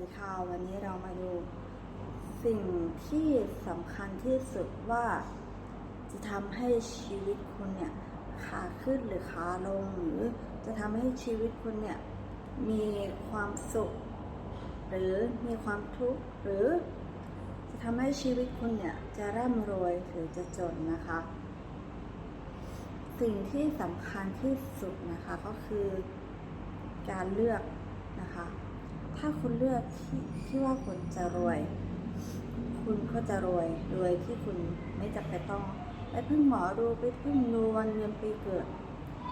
ดีค่ะวันนี้เรามาดูสิ่งที่สำคัญที่สุดว่า จะทำให้ชีวิตคุณเนี่ยขาขึ้นหรือขาลงหรือจะทำให้ชีวิตคุณเนี่ยมีความสุข หรือมีความทุกข์หรือ จะทำให้ชีวิตคุณเนี่ยจะร่ำรวยหรือจะจนนะคะ สิ่งที่สำคัญที่สุดนะคะก็คือการเลือกนะคะ ถ้าคุณเลือกที่ที่ว่าคุณจะรวย คุณก็จะรวย รวยที่คุณไม่จำเป็นต้อง ไปพึ่งหมอดูไปพึ่งดูวันเดือนปีเกิด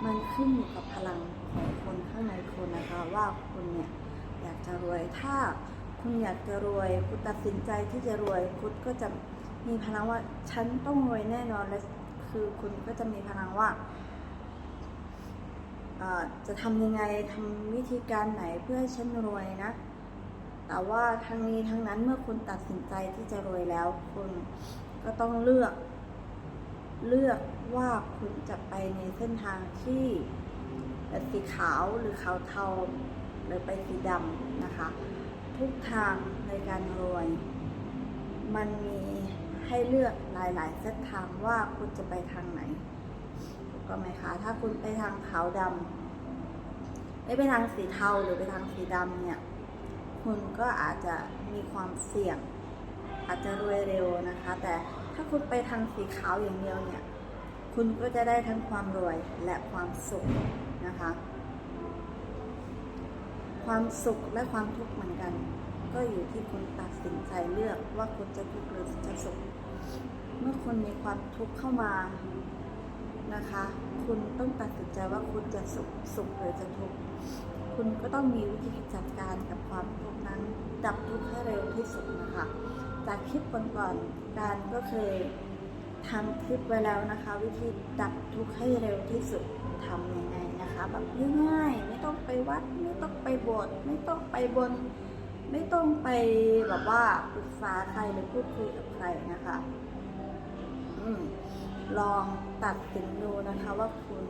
มันขึ้นอยู่กับพลังของคนข้างในคุณนะคะ ว่าคุณเนี่ยอยากจะรวย ถ้าคุณอยากจะรวย คุณตัดสินใจที่จะรวย คุณก็จะมีพลังว่าฉันต้องรวยแน่นอนและคือคุณก็จะมีพลังว่า จะทำยังไงทำวิธีการไหนเพื่อให้ฉันรวยนะ แต่ว่าทั้งนี้ทั้งนั้นเมื่อคุณตัดสินใจที่จะรวยแล้ว คุณก็ต้องเลือก เลือกว่าคุณจะไปในเส้นทางที่สีขาวหรือขาวเทาหรือไปสีดำนะคะ ทุกทางในการรวย มันมีให้เลือกหลายๆเส้นทางว่าคุณจะไปทางไหน ถูกต้องไหมคะ ถ้าคุณไปทางขาวดำไม่ไปทางสีเทาหรือไปทางสีดำเนี่ย คุณก็อาจจะมีความเสี่ยง อาจจะรวยเร็วนะคะ แต่ถ้าคุณไปทางสีขาวอย่างเดียวเนี่ย คุณก็จะได้ทั้งความรวยและความสุขนะคะ ความสุขและความทุกข์เหมือนกัน ก็อยู่ที่คุณตัดสินใจเลือกว่าคุณจะทุกข์หรือจะสุข เมื่อคุณมีความทุกข์เข้ามา นะคะ คุณต้องตัดสินใจว่าคุณจะสุขสุขหรือจะทุกข์คุณก็ต้องมีวิธีจัดการกับความทุกข์นั้น ดับทุกข์ให้เร็วที่สุดนะคะ จากคลิปก่อนๆการก็เคยทำคลิปไว้แล้วนะคะ วิธีดับทุกข์ให้เร็วที่สุดทำยังไงนะคะแบบง่ายๆไม่ต้องไปวัด ไม่ต้องไปโบสถ์ไม่ต้องไปบน ไม่ต้องไปแบบว่าปรึกษาใครหรือพูดคุยกับใครนะคะ ลองตัดสินดูนะคะว่าคุณ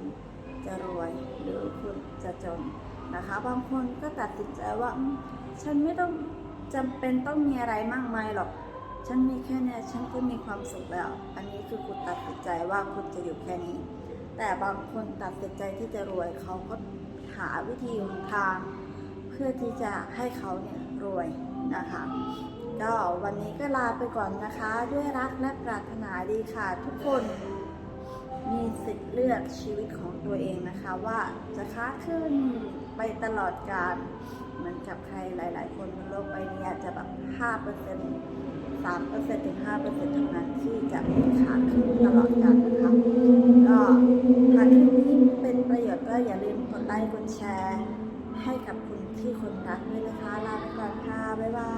จะรวยหรือคุณจะจนนะคะ บางคนก็ตัดสินใจว่า ฉันไม่ต้องจำเป็นต้องมีอะไรมากมายหรอก ฉันมีแค่นี้ฉันก็มีความสุขแล้ว อันนี้คือคุณตัดสินใจว่าคุณจะอยู่แค่นี้ แต่บางคนตัดสินใจที่จะรวยเขาก็หาวิธีหนทาง เพื่อที่จะให้เขาเนี่ยรวยนะคะ ก็วันนี้ก็ลาไปก่อนนะคะ ด้วยรักและปรารถนาดีค่ะ ทุกคนมีสิทธิ์เลือกชีวิตของตัวเองนะคะ ว่าจะค้าขึ้นไปตลอดกาลเหมือนกับใครหลาย ๆ คนบนโลกใบนี้จะแบบ5% 3%ถึง5%เท่านั้นที่จะขาขึ้นตลอดกาลนะคะก็ถ้าคลิปนี้เป็นประโยชน์ก็อย่าลืมกดไลค์กดแชร์ ให้กับคุณที่คนรักด้วยนะคะ ลาไปก่อนค่ะ บ๊ายบาย